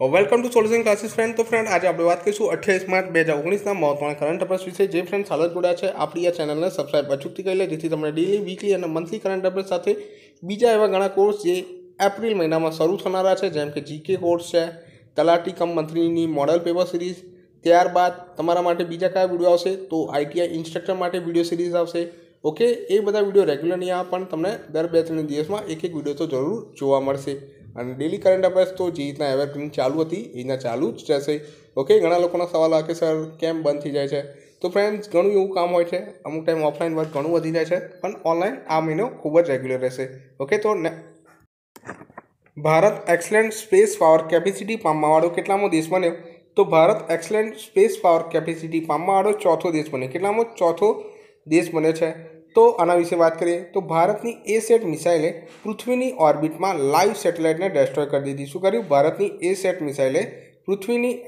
Welcome to solution classes friend તો friend આજે આપણે વાત કરીશું અઠ્યાવીસ માર્ચ બે હજાર ઓગણીસના મહત્વના કરંટ અફેર્સ વિશે. જે ફ્રેન્ડ જ જોડ્યા છે, આપણી આ ચેનલને સબસ્ક્રાઈબ અચૂકથી કરી લે, જેથી તમને ડેલી વીકલી અને મંથલી કરંટ અફેર્સ સાથે બીજા એવા ઘણા કોર્સ જે એપ્રિલ મહિનામાં શરૂ થનારા છે, જેમ કે જીકે કોર્સ છે, તલાટી કમ મંત્રીની મોડલ પેપર સિરીઝ ત્યારબાદ તમારા માટે બીજા કયા વીડિયો આવશે? તો આઈટીઆઈ ઇન્સ્ટ્રક્ટર માટે વીડિયો સિરીઝ આવશે. ઓકે એ બધા વીડિયો રેગ્યુલર નહીં આવે, પણ તમને દર બે ત્રણ દિવસમાં એક એક વીડિયો તો જરૂર જોવા મળશે. અને ડેલી કરંટ અફેર્સ તો જે રીતના એવરગ્રીન ચાલુ હતી, એ રીતના ચાલુ જ રહેશે. ઓકે ઘણા લોકોના સવાલ આવે કે સર કેમ બંધ થઈ જાય છે? તો ફ્રેન્ડ્સ ઘણું એવું કામ હોય છે. અમુક ટાઈમ ઓફલાઈન વર્ક ઘણું વધી જાય છે, પણ ઓનલાઈન આ મહિનો ખૂબ જ રેગ્યુલર રહેશે. ઓકે તો Bharat excellent space power capacity પામવાવાળો કેટલામો દેશ બન્યો? તો Bharat excellent space power capacity પામવાવાળો ચોથો દેશ બન્યો. કેટલામો? ચોથો દેશ બન્યો છે. તો આના વિશે વાત કરીએ, તો ભારતની એ સેટ મિસાઇલે પૃથ્વીની ઓર્બિટમાં લાઈવ સેટેલાઇટને ડેસ્ટ્રોય કરી દીધી. શું કર્યું? ભારતની એ સેટ મિસાઇલે પૃથ્વીની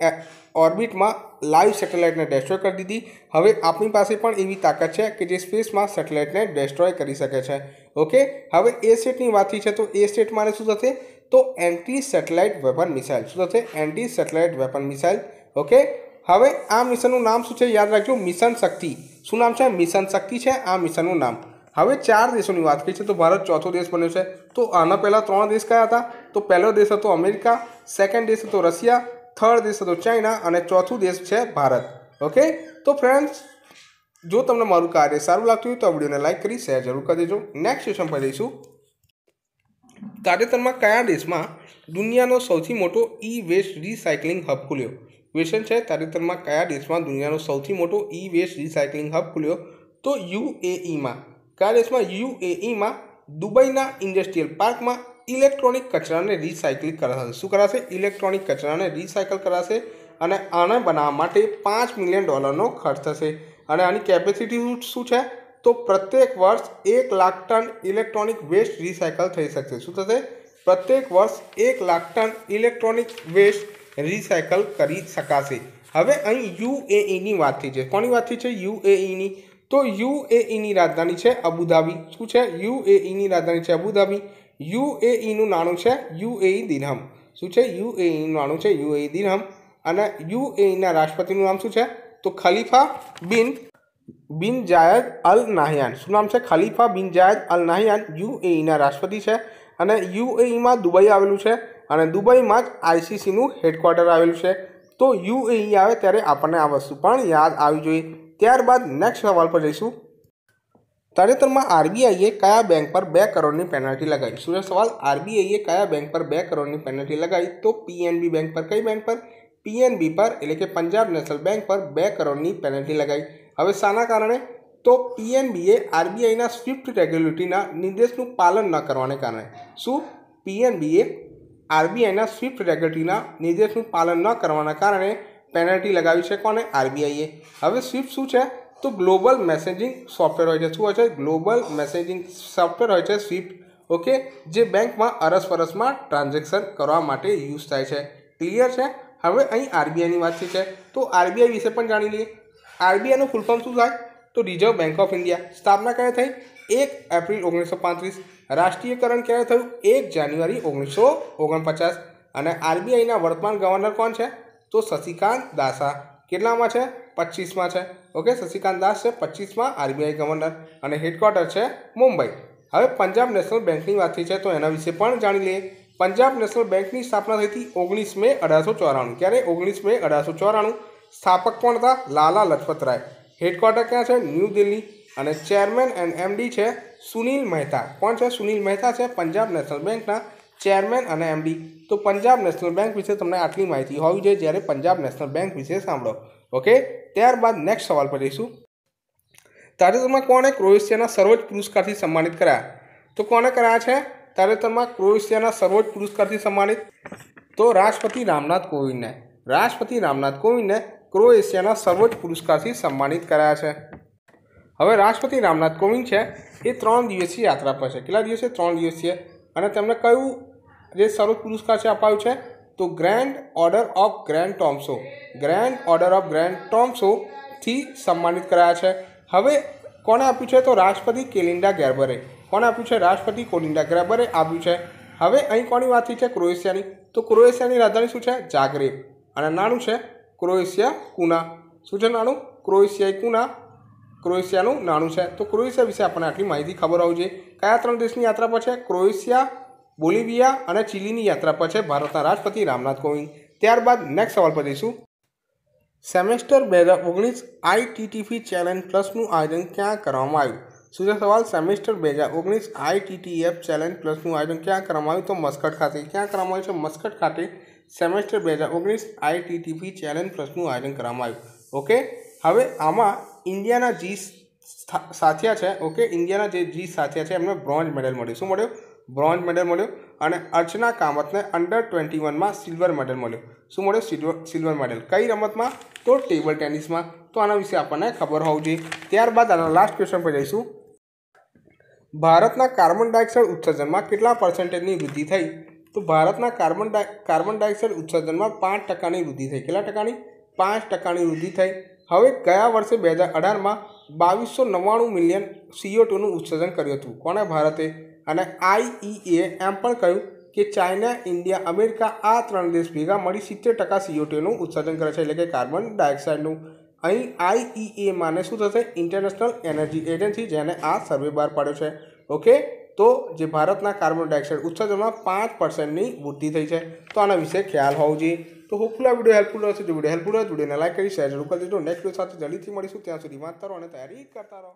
ઓર્બિટમાં લાઈવ સેટેલાઇટને ડેસ્ટ્રોય કરી દીધી. હવે આપણી પાસે પણ એવી તાકાત છે કે જે સ્પેસમાં સેટેલાઇટને ડેસ્ટ્રોય કરી શકે છે. ઓકે? હવે એ સેટની વાત છે, તો એ સેટ મારે શું થશે? તો એન્ટી સેટેલાઇટ વેપન મિસાઇલ શું થશે? Anti satellite weapon missile okay? હવે આ મિશનનું નામ શું છે? યાદ રાખજો, મિશન શક્તિ. શું નામ છે? મિશન શક્તિ છે, આ મિશનનું નામ. હવે ચાર દેશોની વાત કરી છે તો ભારત ચોથો દેશ બન્યો છે. તો આના પહેલાં ત્રણ દેશ કયા હતા? તો પહેલો દેશ હતો અમેરિકા સેકન્ડ દેશ હતો રશિયા થર્ડ દેશ હતો ચાઇના અને ચોથું દેશ છે ભારત. ઓકે? તો ફ્રેન્ડ્સ જો તમને મારું કાર્ય સારું લાગતું હોય તો આ વિડીયોને લાઇક કરી શેર જરૂર કરી દેજો. નેક્સ્ટ સેશન પર જઈશું. તાજેતરમાં કયા દેશમાં દુનિયાનો સૌથી મોટો ઈ વેસ્ટ રિસાયકલિંગ હબ ખુલ્યો? ક્વેશ્ચન છે, તાજેતરમાં કયા દેશમાં દુનિયાનો સૌથી મોટો ઈ વેસ્ટ રિસાયકલિંગ હબ ખુલ્યો? તો યુએઈમાં કયા દેશમાં? યુએઈમાં દુબઈના ઇન્ડસ્ટ્રીયલ પાર્કમાં ઇલેક્ટ્રોનિક કચરાને રિસાયકલ કરાશે. શું કરાશે? ઇલેક્ટ્રોનિક કચરાને રિસાયકલ કરાશે અને આને બનાવવા માટે પાંચ મિલિયન ડોલરનો ખર્ચ થશે. અને આની કેપેસિટી શું છે? તો પ્રત્યેક વર્ષ એક lakh ton electronic waste recycle થઈ શકશે. શું થશે? પ્રત્યેક વર્ષ એક lakh ton electronic waste recycle કરી શકાશે. હવે અહીં યુએઈની વાત થઈ છે. કોની વાત થઈ છે? યુએઈની તો યુએઈની રાજધાની છે અબુધાબી. શું છે? યુએઈની રાજધાની છે અબુધાબી. યુએઈનું નાણું છે યુએઈ દિરહમ. શું છે? યુએઈનું નાણું છે યુએઈ દિરહમ. અને યુએઈના રાષ્ટ્રપતિનું નામ શું છે? તો ખલીફા બિન બિન જાયદ અલ નાહિયાન. શું નામ છે? ખલીફા બિન જાયદ અલ નાહિયાન યુએઈના રાષ્ટ્રપતિ છે. અને યુએઈમાં દુબઈ આવેલું છે. અને દુબઈમાં જ આઈસીસીનું હેડક્વાર્ટર આવેલું છે. તો યુએઈ આવે ત્યારે આપણને આ વસ્તુ પણ યાદ આવવી જોઈએ. ત્યારબાદ નેક્સ્ટ સવાલ પર જઈશું. તાજેતરમાં આરબીઆઈએ કયા બેંક પર બે કરોડની પેનલ્ટી લગાવી? શું સવાલ? આરબીઆઈએ કયા બેંક પર બે કરોડની પેનલ્ટી લગાવી? તો પીએનબી બેંક પર કઈ બેંક પર? પીએનબી પર, એટલે કે પંજાબ નેશનલ બેંક પર બે કરોડની પેનલ્ટી લગાવી. હવે શાના કારણે? તો પીએનબીએ આરબીઆઈના સ્વિફ્ટ રેગ્યુલેટરીના નિર્દેશનું પાલન ન કરવાને કારણે. શું? પીએનબીએ આરબીઆઈના સ્વિફ્ટ રેગ્યુલેટરીના નિર્દેશનું પાલન ન કરવાના કારણે પેનલ્ટી લગાવી છે કોને આરબીઆઈએ. હવે સ્વિફ્ટ શું છે? તો ગ્લોબલ મેસેજિંગ સોફ્ટવેર હોય છે. શું હોય છે? ગ્લોબલ મેસેજિંગ સોફ્ટવેર હોય છે સ્વિફ્ટ. ઓકે? જે બેંકમાં અરસપરસમાં ટ્રાન્ઝેક્શન કરવા માટે યુઝ થાય છે. ક્લિયર છે? હવે અહીં આરબીઆઈની વાત છે. તો આરબીઆઈ વિશે પણ જાણી લઈએ. આરબીઆઈનું ફૂલ ફોર્મ શું થાય? તો રિઝર્વ બેંક ઓફ ઇન્ડિયા. સ્થાપના ક્યારે થઈ? એક એપ્રિલ ઓગણીસો પાંત્રીસ. રાષ્ટ્રીયકરણ ક્યારે થયું? એક જાન્યુઆરી ઓગણીસો ઓગણપચાસ. અને આરબીઆઈના વર્તમાન ગવર્નર કોણ છે? તો શશિકાંત દાસા. કેટલામાં છે? પચીસમાં છે. ઓકે, શશિકાંત દાસ છે પચીસમાં આરબીઆઈ ગવર્નર. અને હેડક્વાર્ટર છે મુંબઈ. હવે પંજાબ નેશનલ બેંકની વાત થઈ છે, તો એના વિશે પણ જાણી લઈએ. પંજાબ નેશનલ બેંકની સ્થાપના થઈ હતી ઓગણીસ મે અઢારસો ચોરાણું. ક્યારે? ઓગણીસ મે અઢારસો ચોરાણું. સ્થાપક કોણ હતા? લાલા લજપત રાય હેડક્વાર્ટર ક્યાં છે? ન્યૂ દિલ્હી. અને ચેરમેન એન્ડ એમડી છે સુનિલ મહેતા. કોણ છે? સુનિલ મહેતા છે, પંજાબ નેશનલ બેંકના ચેરમેન અને એમડી. તો પંજાબ નેશનલ બેંક વિશે તમને આટલી માહિતી હોવી જોઈએ જ્યારે પંજાબ નેશનલ બેંક વિશે સાંભળો. ઓકે? ત્યારબાદ નેક્સ્ટ સવાલ પર જઈશું. તાજેતરમાં કોણે ક્રોએશિયાના સર્વોચ્ચ પુરસ્કારથી સન્માનિત કર્યા? તો કોને કર્યા છે? તાજેતરમાં ક્રોએશિયાના સર્વોચ્ચ પુરસ્કારથી સન્માનિત તો રાષ્ટ્રપતિ રામનાથ કોવિંદને. રાષ્ટ્રપતિ રામનાથ કોવિંદને ક્રોએશિયાના સર્વોચ્ચ પુરસ્કારથી સન્માનિત કર્યા છે. હવે રાષ્ટ્રપતિ રામનાથ કોવિંદ છે, એ ત્રણ દિવસીય યાત્રા પર છે. કેટલા દિવસે? ત્રણ દિવસીય. અને તેમને કયું જે સર્વોચ્ચ પુરસ્કાર છે અપાયું છે? તો ગ્રેન્ડ ઓર્ડર ઓફ ગ્રેન્ડ ટોમ્સો ગ્રેન્ડ ઓર્ડર ઓફ ગ્રેન્ડ ટોમ્સોથી સન્માનિત કરાયા છે. હવે કોને આપ્યું છે? તો રાષ્ટ્રપતિ કેલિન્ડા ગેર્બરે. કોને આપ્યું છે? રાષ્ટ્રપતિ કોલિન્ડા ગેર્બરે આપ્યું છે. હવે અહીં કોની વાત થઈ છે? ક્રોએશિયાની. તો ક્રોએશિયાની રાજધાની શું છે? જાગરેબ. અને નાનું છે? Croatia kuna. શું છે નાનું ક્રોએશિયાઈ કુના. ક્રોએશિયાનું નાણું છે. તો ક્રોએશિયા વિશે આપણને આટલી માહિતી ખબર હોવી કયા ત્રણ દેશની યાત્રા પર છે? ક્રોએશિયા, બોલિવિયા અને ચીલીની યાત્રા પર છે ભારતના રાષ્ટ્રપતિ રામનાથ કોવિંદ. ત્યારબાદ નેક્સ્ટ સવાલ પર જઈશું. સેમેસ્ટર બે હજાર ઓગણીસ આઈટીટીફી ચેલેન્જ પ્લસનું આયોજન ક્યાં કરવામાં આવ્યું? સુધા સવાલ? સેમેસ્ટર બે હજાર ઓગણીસ આઈટીટીએફ ચેલેન્જ પ્લસનું આયોજન ક્યાં કરવામાં આવ્યું? તો મસ્કટ ખાતે. ક્યાં કરવામાં આવ્યું છે? મસ્કટ ખાતે સેમેસ્ટર બે હજાર ઓગણીસ આઈટીટીપી ચેલેન્જ પ્લસનું આયોજન કરવામાં આવ્યું. ઓકે? હવે આમાં ઇન્ડિયાના જી સાથિયા છે, ઓકે? ઇન્ડિયાના જે જી સાથિયા છે, એમને બ્રોન્ઝ મેડલ મળ્યું. શું મળ્યું? બ્રોન્ઝ મેડલ મળ્યો અને અર્ચના કામતને અંડર ટ્વેન્ટી વનમાં સિલ્વર મેડલ મળ્યો. શું મળ્યો? સિલ્વર સિલ્વર મેડલ કઈ રમતમાં? તો ટેબલ ટેનિસમાં તો આના વિશે આપણને ખબર હોવું જોઈએ. ત્યારબાદ આના લાસ્ટ ક્વેશ્ચન પર જઈશું. ભારતના કાર્બન ડાયોક્સાઇડ ઉત્સર્જનમાં કેટલા પર્સન્ટેજની વૃદ્ધિ થઈ? તો ભારતના કાર્બન ડાય કાર્બન ડાયોક્સાઇડ ઉત્સર્જનમાં પાંચ ટકાની વૃદ્ધિ થઈ. કેટલા ટકાની? પાંચ ટકાની વૃદ્ધિ થઈ. હવે ગયા વર્ષે બે હજાર અઢારમાં બાવીસો નવ્વાણું મિલિયન સીઓ ટુનું ઉત્સર્જન કર્યું હતું. કોણે ભારતે અને આઈઈએ એમ પણ કહ્યું કે ચાઇના, ઇન્ડિયા, અમેરિકા આ ત્રણ દેશ ભેગા મળી સિત્તેર ટકા સીઓ ટુનું ઉત્સર્જન કરે છે એટલે કે કાર્બન ડાયોક્સાઇડનું. અહીં આઈઈએ માને શું થશે? ઇન્ટરનેશનલ એનર્જી એજન્સી જેને આ સર્વે બહાર પાડ્યો છે. ઓકે તો જે ભારતના કાર્બન ડાયોક્સાઇડ ઉત્સર્જનમાં પાંચ પર્સન્ટની વૃદ્ધિ થઈ છે. તો આના વિશે ખ્યાલ હોવો જોઈએ. તો હોપફુલ આ વીડિયો હેલ્પફુલ રહેશે જો વીડિયો હેલ્પફુલ હોય વિડીયોને લાઈક કરી શેર જરૂર કરી દેજો નેક્સ્ટ વીડિયો સાથે જલ્દીથી મળીશું. ત્યાં સુધી વાત કરો અને તૈયારી કરતા રહો.